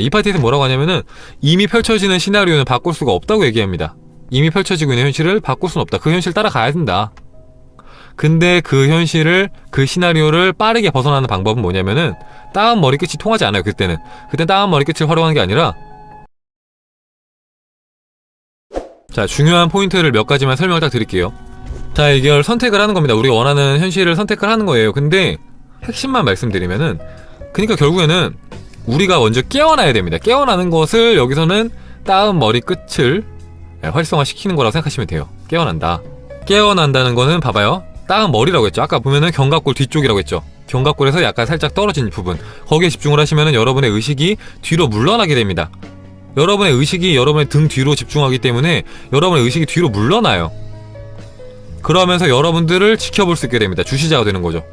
이 파트에서 뭐라고 하냐면은 이미 펼쳐지는 시나리오는 바꿀 수가 없다고 얘기합니다. 이미 펼쳐지고 있는 현실을 바꿀 수는 없다. 그 현실 따라가야 된다. 근데 그 현실을 그 시나리오를 빠르게 벗어나는 방법은 뭐냐면은 다운 머리끝이 통하지 않아요. 그때는 그때 다운 머리끝을 활용하는 게 아니라 자 중요한 포인트를 몇 가지만 설명을 딱 드릴게요. 자 이걸 선택을 하는 겁니다. 우리가 원하는 현실을 선택을 하는 거예요. 근데 핵심만 말씀드리면은 그러니까 결국에는 우리가 먼저 깨어나야 됩니다. 깨어나는 것을 여기서는 다운 머리 끝을 활성화시키는 거라고 생각하시면 돼요. 깨어난다. 깨어난다는 거는 봐봐요. 다운 머리라고 했죠. 아까 보면은 견갑골 뒤쪽이라고 했죠. 견갑골에서 약간 살짝 떨어진 부분. 거기에 집중을 하시면은 여러분의 의식이 뒤로 물러나게 됩니다. 여러분의 의식이 여러분의 등 뒤로 집중하기 때문에 여러분의 의식이 뒤로 물러나요. 그러면서 여러분들을 지켜볼 수 있게 됩니다. 주시자가 되는 거죠.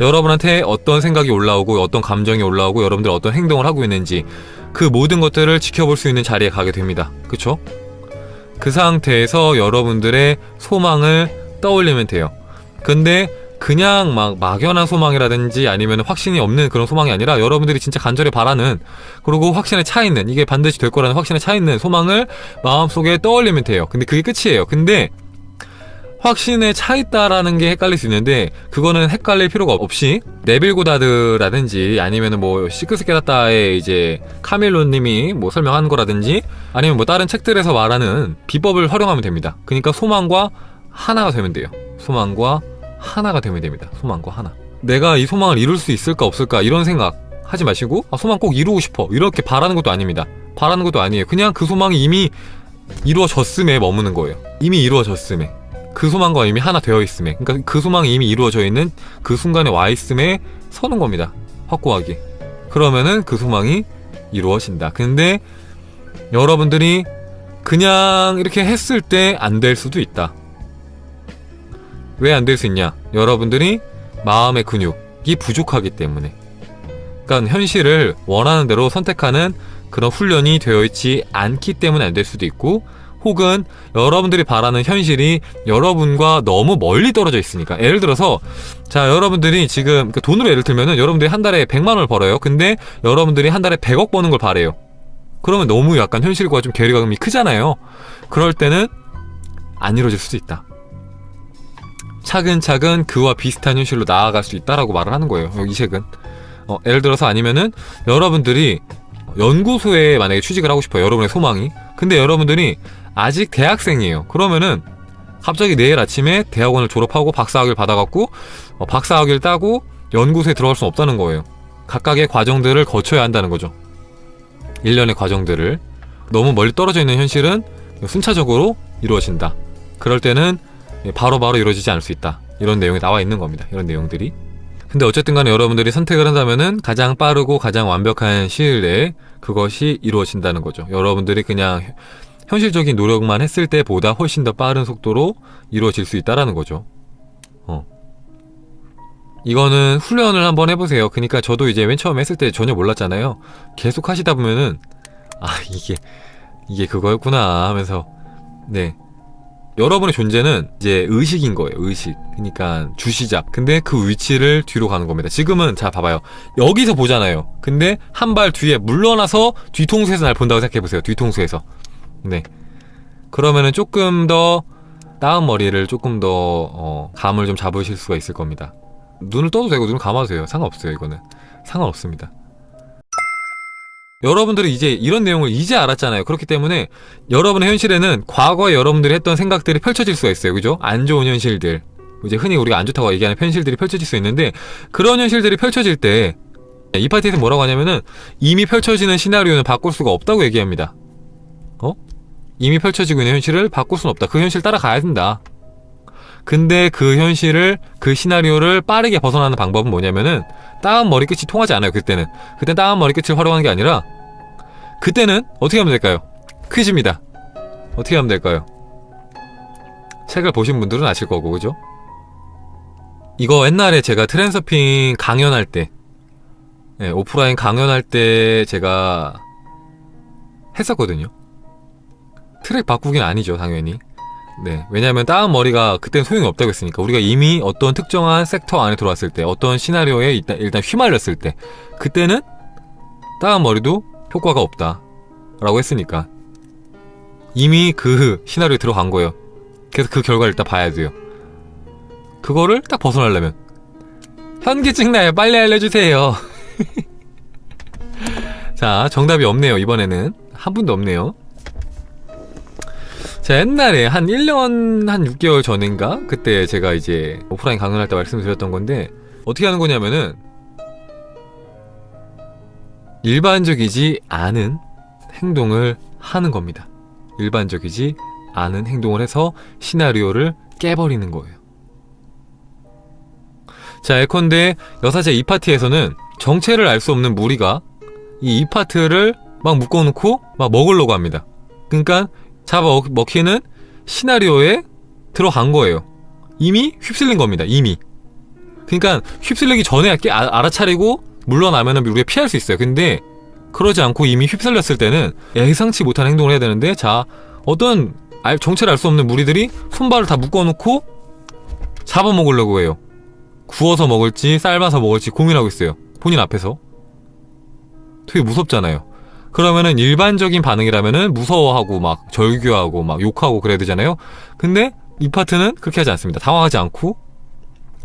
여러분한테 어떤 생각이 올라오고 어떤 감정이 올라오고 여러분들 어떤 행동을 하고 있는지 그 모든 것들을 지켜볼 수 있는 자리에 가게 됩니다. 그쵸? 그 상태에서 여러분들의 소망을 떠올리면 돼요. 근데 그냥 막 막연한 소망이라든지 아니면 확신이 없는 그런 소망이 아니라 여러분들이 진짜 간절히 바라는 그리고 확신에 차 있는 이게 반드시 될 거라는 확신에 차 있는 소망을 마음속에 떠올리면 돼요. 근데 그게 끝이에요. 근데 확신에 차 있다라는 게 헷갈릴 수 있는데 그거는 헷갈릴 필요가 없이 네빌 고다드라든지 아니면은 뭐 시크스 깨닫다의 이제 카밀로님이 뭐 설명한 거라든지 아니면 뭐 다른 책들에서 말하는 비법을 활용하면 됩니다. 그러니까 소망과 하나가 되면 돼요. 소망과 하나가 되면 됩니다. 소망과 하나. 내가 이 소망을 이룰 수 있을까 없을까 이런 생각 하지 마시고 아, 소망 꼭 이루고 싶어 이렇게 바라는 것도 아닙니다. 바라는 것도 아니에요. 그냥 그 소망이 이미 이루어졌음에 머무는 거예요. 이미 이루어졌음에. 그 소망과 이미 하나 되어 있음에 그러니까 그 소망이 이미 이루어져 있는 그 순간에 와 있음에 서는 겁니다. 확고하게. 그러면은 그 소망이 이루어진다. 근데 여러분들이 그냥 이렇게 했을 때 안 될 수도 있다. 왜 안 될 수 있냐? 여러분들이 마음의 근육이 부족하기 때문에. 그러니까 현실을 원하는 대로 선택하는 그런 훈련이 되어 있지 않기 때문에 안 될 수도 있고 혹은 여러분들이 바라는 현실이 여러분과 너무 멀리 떨어져 있으니까. 예를 들어서 자 여러분들이 지금 그 돈으로 예를 들면은 여러분들이 한 달에 100만 원을 벌어요. 근데 여러분들이 한 달에 100억 버는 걸 바래요. 그러면 너무 약간 현실과 좀 괴리감이 크잖아요. 그럴 때는 안 이루어질 수도 있다. 차근차근 그와 비슷한 현실로 나아갈 수 있다라고 말을 하는 거예요 이 책은. 어, 예를 들어서 아니면은 여러분들이 연구소에 만약에 취직을 하고 싶어요 여러분의 소망이. 근데 여러분들이 아직 대학생이에요. 그러면은 갑자기 내일 아침에 대학원을 졸업하고 박사학위를 받아갖고 어, 박사학위를 따고 연구소에 들어갈 수는 없다는 거예요. 각각의 과정들을 거쳐야 한다는 거죠. 1년의 과정들을 너무 멀리 떨어져 있는 현실은 순차적으로 이루어진다. 그럴 때는 바로바로 바로 이루어지지 않을 수 있다. 이런 내용이 나와 있는 겁니다. 이런 내용들이. 근데 어쨌든 간에 여러분들이 선택을 한다면은 가장 빠르고 가장 완벽한 시일 내에 그것이 이루어진다는 거죠. 여러분들이 그냥 현실적인 노력만 했을 때보다 훨씬 더 빠른 속도로 이루어질 수 있다라는 거죠. 어. 이거는 훈련을 한번 해보세요. 그러니까 저도 이제 맨 처음 했을 때 전혀 몰랐잖아요. 계속 하시다 보면은 아 이게 이게 그거였구나 하면서 네 여러분의 존재는 이제 의식인 거예요. 의식. 그러니까 주시자. 근데 그 위치를 뒤로 가는 겁니다. 지금은 자 봐봐요. 여기서 보잖아요. 근데 한 발 뒤에 물러나서 뒤통수에서 날 본다고 생각해 보세요. 뒤통수에서. 네. 그러면은 조금 더 다운 머리를 조금 더 어, 감을 좀 잡으실 수가 있을 겁니다. 눈을 떠도 되고 눈을 감아도 돼요. 상관없어요. 이거는 상관없습니다. 여러분들이 이제 이런 내용을 이제 알았잖아요. 그렇기 때문에 여러분의 현실에는 과거에 여러분들이 했던 생각들이 펼쳐질 수가 있어요. 그죠? 안 좋은 현실들. 이제 흔히 우리가 안 좋다고 얘기하는 현실들이 펼쳐질 수 있는데 그런 현실들이 펼쳐질 때 이 파트에서 뭐라고 하냐면은 이미 펼쳐지는 시나리오는 바꿀 수가 없다고 얘기합니다. 어? 이미 펼쳐지고 있는 현실을 바꿀 수는 없다. 그 현실 따라가야 된다. 근데 그 현실을 그 시나리오를 빠르게 벗어나는 방법은 뭐냐면은 다운 머리끝이 통하지 않아요. 그때는 그때 다운 머리끝을 활용하는 게 아니라 그때는 어떻게 하면 될까요? 퀴즈입니다. 어떻게 하면 될까요? 책을 보신 분들은 아실 거고 그죠? 이거 옛날에 제가 트랜서핑 강연할 때 네, 오프라인 강연할 때 제가 했었거든요. 트랙 바꾸긴 아니죠, 당연히. 네. 왜냐하면 다운 머리가 그때는 소용이 없다고 했으니까 우리가 이미 어떤 특정한 섹터 안에 들어왔을 때 어떤 시나리오에 일단, 일단 휘말렸을 때 그때는 따은 머리도 효과가 없다. 라고 했으니까. 이미 그 시나리오에 들어간 거예요. 그래서 그 결과를 일단 봐야 돼요. 그거를 딱 벗어나려면. 현기증 나요. 빨리 알려주세요. 자, 정답이 없네요. 이번에는. 한 분도 없네요. 자, 옛날에 한 1년, 한 6개월 전인가? 그때 제가 이제 오프라인 강연할 때 말씀드렸던 건데, 어떻게 하는 거냐면은, 일반적이지 않은 행동을 하는 겁니다. 일반적이지 않은 행동을 해서 시나리오를 깨버리는 거예요. 자, 예컨대 여사제 이 파티에서는 정체를 알 수 없는 무리가 이이 파트를 막 묶어놓고 막 먹으려고 합니다. 그러니까 잡아 먹- 먹히는 시나리오에 들어간 거예요. 이미 휩쓸린 겁니다. 이미. 그러니까 휩쓸리기 전에 깨- 아- 알아차리고 물러나면은 우리가 피할 수 있어요. 근데 그러지 않고 이미 휩쓸렸을 때는 예상치 못한 행동을 해야 되는데 자 어떤 알- 정체를 알 수 없는 무리들이 손발을 다 묶어놓고 잡아먹으려고 해요. 구워서 먹을지 삶아서 먹을지 고민하고 있어요. 본인 앞에서. 되게 무섭잖아요. 그러면은 일반적인 반응이라면은 무서워하고 막 절규하고 막 욕하고 그래야 되잖아요. 근데 이 파트는 그렇게 하지 않습니다. 당황하지 않고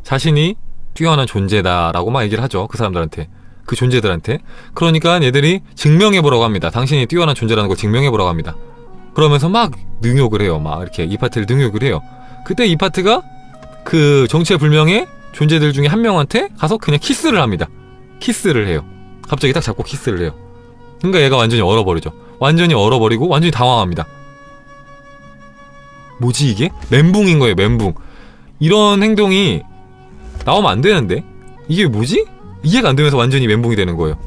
자신이 뛰어난 존재다라고 막 얘기를 하죠. 그 사람들한테. 그 존재들한테. 그러니까 얘들이 증명해보라고 합니다. 당신이 뛰어난 존재라는 걸 증명해보라고 합니다. 그러면서 막 능욕을 해요. 막 이렇게 이 파트를 능욕을 해요. 그때 이 파트가 그 정체불명의 존재들 중에 한 명한테 가서 그냥 키스를 합니다. 키스를 해요. 갑자기 딱 잡고 키스를 해요. 그러니까 얘가 완전히 얼어버리죠. 완전히 얼어버리고 완전히 당황합니다. 뭐지 이게? 멘붕인 거예요, 멘붕. 이런 행동이 나오면 안 되는데? 이게 뭐지? 이해가 안 되면서 완전히 멘붕이 되는 거예요.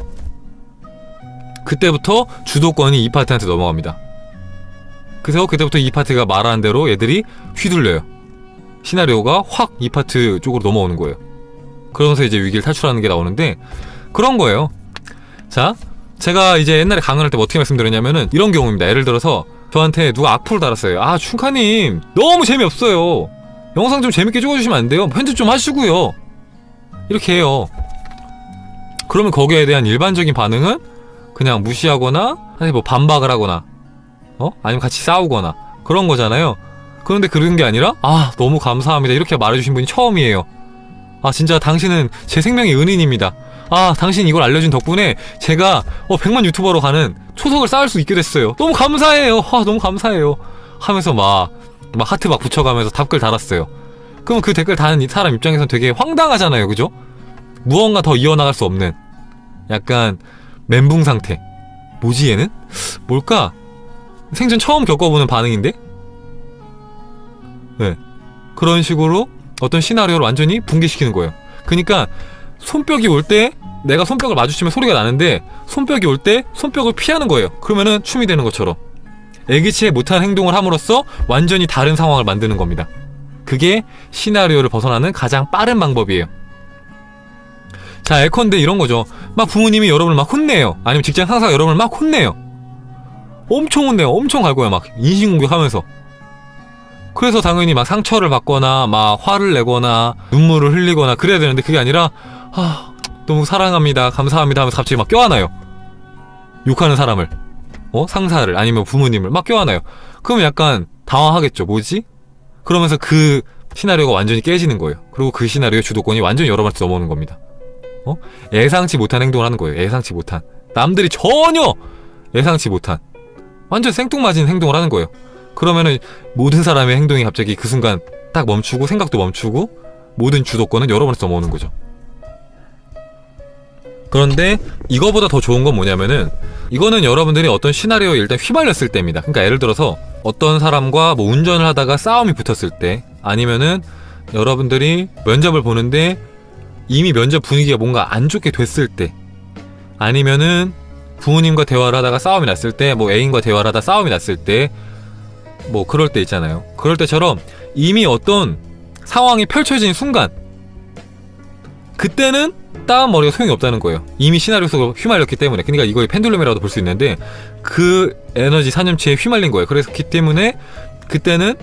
그때부터 주도권이 이 파트한테 넘어갑니다. 그래서 그때부터 이 파트가 말하는 대로 애들이 휘둘려요. 시나리오가 확 이 파트 쪽으로 넘어오는 거예요. 그러면서 이제 위기를 탈출하는 게 나오는데 그런 거예요. 자, 제가 이제 옛날에 강연할 때뭐 어떻게 말씀드렸냐면은 이런 경우입니다. 예를 들어서 저한테 누가 악플을 달았어요. 아, 춘카님 너무 재미없어요. 영상 좀 재밌게 찍어주시면 안 돼요? 편집 좀 하시고요. 이렇게 해요. 그러면 거기에 대한 일반적인 반응은 그냥 무시하거나 아니 뭐 반박을 하거나 어? 아니면 같이 싸우거나 그런 거잖아요. 그런데 그런 게 아니라 아 너무 감사합니다 이렇게 말해주신 분이 처음이에요. 아 진짜 당신은 제 생명의 은인입니다. 아 당신 이걸 알려준 덕분에 제가 어 100만 유튜버로 가는 초석을 쌓을 수 있게 됐어요. 너무 감사해요. 아 너무 감사해요. 하면서 막, 막 하트 막 붙여가면서 답글 달았어요. 그럼 그 댓글 다는 이 사람 입장에서는 되게 황당하잖아요. 그죠? 무언가 더 이어나갈 수 없는 약간 멘붕 상태. 뭐지 얘는? 뭘까? 생전 처음 겪어보는 반응인데? 네. 그런 식으로 어떤 시나리오를 완전히 붕괴시키는 거예요. 그러니까 손뼉이 올 때 내가 손뼉을 마주치면 소리가 나는데 손뼉이 올 때 손뼉을 피하는 거예요. 그러면은 춤이 되는 것처럼. 애기치에 못한 행동을 함으로써 완전히 다른 상황을 만드는 겁니다. 그게 시나리오를 벗어나는 가장 빠른 방법이에요. 자, 에컨대 이런 거죠. 막 부모님이 여러분을 막 혼내요. 아니면 직장 상사가 여러분을 막 혼내요. 엄청 혼내요. 엄청 갈 거예요. 막 인신공격 하면서. 그래서 당연히 막 상처를 받거나 막 화를 내거나 눈물을 흘리거나 그래야 되는데 그게 아니라 아 너무 사랑합니다. 감사합니다 하면서 갑자기 막 껴안아요. 욕하는 사람을. 어? 상사를. 아니면 부모님을 막 껴안아요. 그러면 약간 당황하겠죠. 뭐지? 그러면서 그 시나리오가 완전히 깨지는 거예요. 그리고 그 시나리오의 주도권이 완전히 여러분한테 넘어오는 겁니다. 어? 예상치 못한 행동을 하는 거예요. 예상치 못한. 남들이 전혀 예상치 못한. 완전 생뚱맞은 행동을 하는 거예요. 그러면은 모든 사람의 행동이 갑자기 그 순간 딱 멈추고 생각도 멈추고 모든 주도권은 여러분한테 넘어오는 거죠. 그런데 이거보다 더 좋은 건 뭐냐면은 이거는 여러분들이 어떤 시나리오에 일단 휘말렸을 때입니다. 그러니까 예를 들어서 어떤 사람과 뭐 운전을 하다가 싸움이 붙었을 때 아니면은 여러분들이 면접을 보는데 이미 면접 분위기가 뭔가 안 좋게 됐을 때 아니면은 부모님과 대화를 하다가 싸움이 났을 때 뭐 애인과 대화를 하다 싸움이 났을 때 뭐 그럴 때 있잖아요. 그럴 때처럼 이미 어떤 상황이 펼쳐진 순간 그때는 따은 머리가 소용이 없다는 거예요. 이미 시나리오 속으로 휘말렸기 때문에. 그러니까 이걸 펜듈럼이라도 볼 수 있는데 그 에너지 산염치에 휘말린 거예요. 그래서 그 때문에 그때는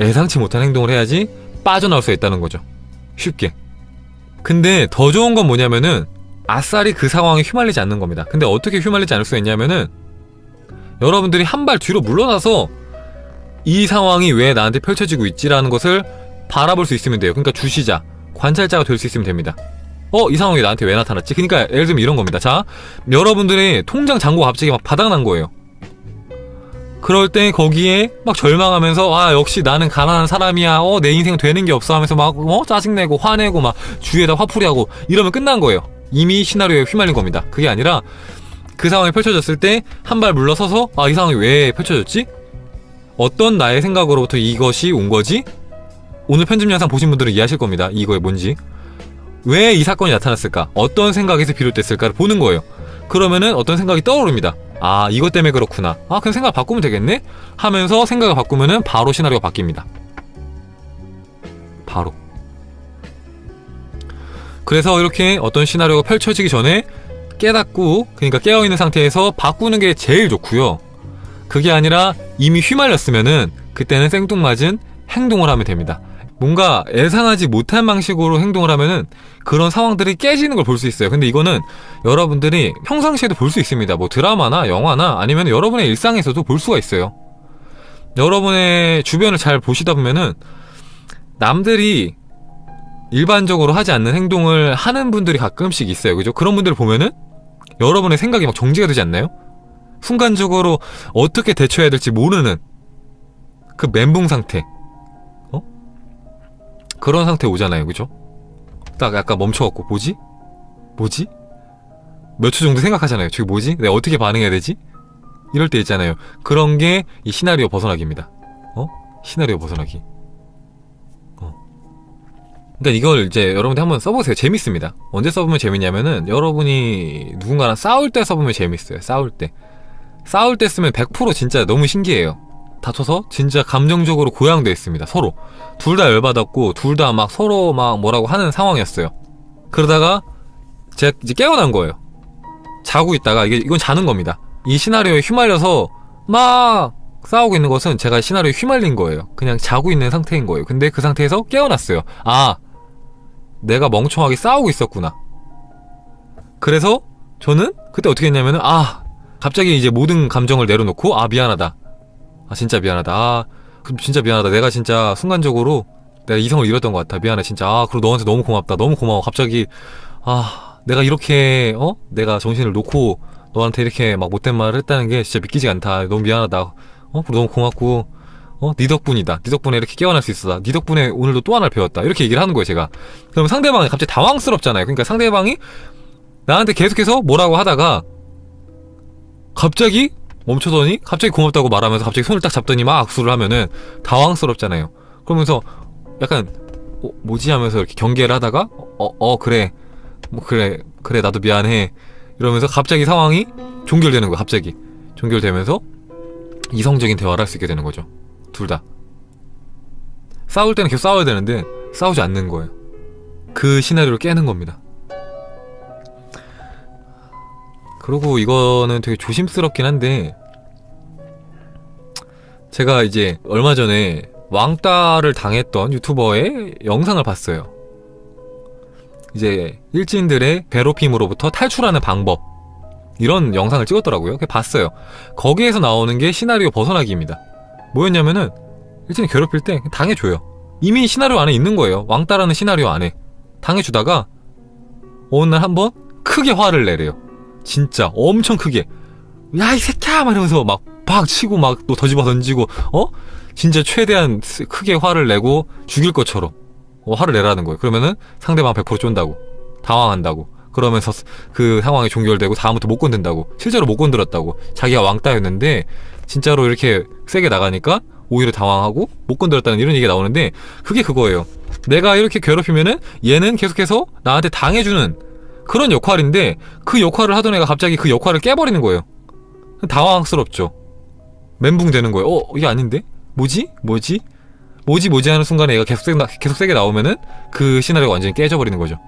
예상치 못한 행동을 해야지 빠져나올 수 있다는 거죠. 쉽게. 근데 더 좋은 건 뭐냐면은 아싸리 그 상황에 휘말리지 않는 겁니다. 근데 어떻게 휘말리지 않을 수가 있냐면은 여러분들이 한 발 뒤로 물러나서 이 상황이 왜 나한테 펼쳐지고 있지라는 것을 바라볼 수 있으면 돼요. 그러니까 주시자, 관찰자가 될 수 있으면 됩니다. 어, 이 상황이 나한테 왜 나타났지? 그러니까 예를 들면 이런 겁니다. 자, 여러분들의 통장 잔고가 갑자기 막 바닥난 거예요. 그럴 때 거기에 막 절망하면서 아 역시 나는 가난한 사람이야. 어 내 인생 되는 게 없어 하면서 막어 짜증내고 화내고 막 주위에다 화풀이하고 이러면 끝난 거예요. 이미 시나리오에 휘말린 겁니다. 그게 아니라 그 상황이 펼쳐졌을 때 한 발 물러서서 아 이 상황이 왜 펼쳐졌지? 어떤 나의 생각으로부터 이것이 온 거지? 오늘 편집 영상 보신 분들은 이해하실 겁니다. 이거에 뭔지 왜 이 사건이 나타났을까 어떤 생각에서 비롯됐을까를 보는 거예요 그러면은 어떤 생각이 떠오릅니다. 아, 이것 때문에 그렇구나. 아, 그럼 생각 바꾸면 되겠네? 하면서 생각을 바꾸면은 바로 시나리오가 바뀝니다. 바로. 그래서 이렇게 어떤 시나리오가 펼쳐지기 전에 깨닫고, 그러니까 깨어있는 상태에서 바꾸는 게 제일 좋고요. 그게 아니라 이미 휘말렸으면은 그때는 생뚱맞은 행동을 하면 됩니다. 뭔가 예상하지 못한 방식으로 행동을 하면은 그런 상황들이 깨지는 걸 볼 수 있어요. 근데 이거는 여러분들이 평상시에도 볼 수 있습니다. 뭐 드라마나 영화나 아니면 여러분의 일상에서도 볼 수가 있어요. 여러분의 주변을 잘 보시다 보면은 남들이 일반적으로 하지 않는 행동을 하는 분들이 가끔씩 있어요. 그죠? 그런 분들을 보면은 여러분의 생각이 막 정지가 되지 않나요? 순간적으로 어떻게 대처해야 될지 모르는 그 멘붕 상태. 어? 그런 상태 오잖아요. 그죠? 딱 약간 멈춰갖고 뭐지? 뭐지? 몇 초 정도 생각하잖아요. 저게 뭐지? 내가 어떻게 반응해야 되지? 이럴 때 있잖아요. 그런 게 이 시나리오 벗어나기입니다. 어? 시나리오 벗어나기. 어. 그러니까 이걸 이제 여러분들 한번 써보세요. 재밌습니다. 언제 써보면 재밌냐면은 여러분이 누군가랑 싸울 때 써보면 재밌어요. 싸울 때. 싸울 때 쓰면 100% 진짜 너무 신기해요. 다쳐서 진짜 감정적으로 고양돼 있습니다. 서로. 둘 다 열받았고, 둘 다 막 서로 막 뭐라고 하는 상황이었어요. 그러다가 제가 이제 깨어난 거예요. 자고 있다가 이게 이건 자는 겁니다. 이 시나리오에 휘말려서 막 싸우고 있는 것은 제가 시나리오에 휘말린 거예요. 그냥 자고 있는 상태인 거예요. 근데 그 상태에서 깨어났어요. 아, 내가 멍청하게 싸우고 있었구나. 그래서 저는 그때 어떻게 했냐면은 아, 갑자기 이제 모든 감정을 내려놓고 아 미안하다. 아 진짜 미안하다. 아 진짜 미안하다. 내가 진짜 순간적으로 내가 이성을 잃었던 것 같아. 미안해 진짜. 아 그리고 너한테 너무 고맙다. 너무 고마워. 갑자기 아 내가 이렇게 어 내가 정신을 놓고 너한테 이렇게 막 못된 말을 했다는 게 진짜 믿기지 않다. 너무 미안하다. 어 그리고 너무 고맙고 어 네 덕분이다. 네 덕분에 이렇게 깨어날 수 있었다. 네 덕분에 오늘도 또 하나를 배웠다. 이렇게 얘기를 하는 거예요 제가. 그럼 상대방이 갑자기 당황스럽잖아요. 그러니까 상대방이 나한테 계속해서 뭐라고 하다가 갑자기 멈춰더니 갑자기 고맙다고 말하면서 갑자기 손을 딱 잡더니 막 악수를 하면은 당황스럽잖아요. 그러면서 약간 어, 뭐지 하면서 이렇게 경계를 하다가 어, 어 그래 뭐 그래 그래 나도 미안해 이러면서 갑자기 상황이 종결되는 거야 갑자기 종결되면서 이성적인 대화를 할 수 있게 되는 거죠. 둘 다. 싸울 때는 계속 싸워야 되는데 싸우지 않는 거예요. 그 시나리오를 깨는 겁니다. 그리고 이거는 되게 조심스럽긴 한데 제가 이제 얼마 전에 왕따를 당했던 유튜버의 영상을 봤어요. 이제 일진들의 괴롭힘으로부터 탈출하는 방법 이런 영상을 찍었더라고요. 그래서 봤어요. 거기에서 나오는 게 시나리오 벗어나기입니다. 뭐였냐면은 일진이 괴롭힐 때 당해줘요. 이미 시나리오 안에 있는 거예요. 왕따라는 시나리오 안에 당해주다가 어느 날 한번 크게 화를 내래요. 진짜 엄청 크게. 야 이 새끼야! 막 이러면서 막 박 치고 막 또 더 집어 던지고 어? 진짜 최대한 스- 크게 화를 내고 죽일 것처럼 어, 화를 내라는 거예요. 그러면은 상대방 100% 쫀다고 당황한다고. 그러면서 스- 그 상황이 종결되고 다음부터 못 건든다고 실제로 못 건드렸다고. 자기가 왕따였는데 진짜로 이렇게 세게 나가니까 오히려 당황하고 못 건드렸다는 이런 얘기가 나오는데 그게 그거예요. 내가 이렇게 괴롭히면은 얘는 계속해서 나한테 당해주는 그런 역할인데 그 역할을 하던 애가 갑자기 그 역할을 깨버리는 거예요. 당황스럽죠. 멘붕 되는 거예요. 어, 이게 아닌데? 뭐지? 뭐지? 뭐지 뭐지 하는 순간에 얘가 계속 세게, 나- 계속 세게 나오면은 그 시나리오가 완전히 깨져버리는 거죠.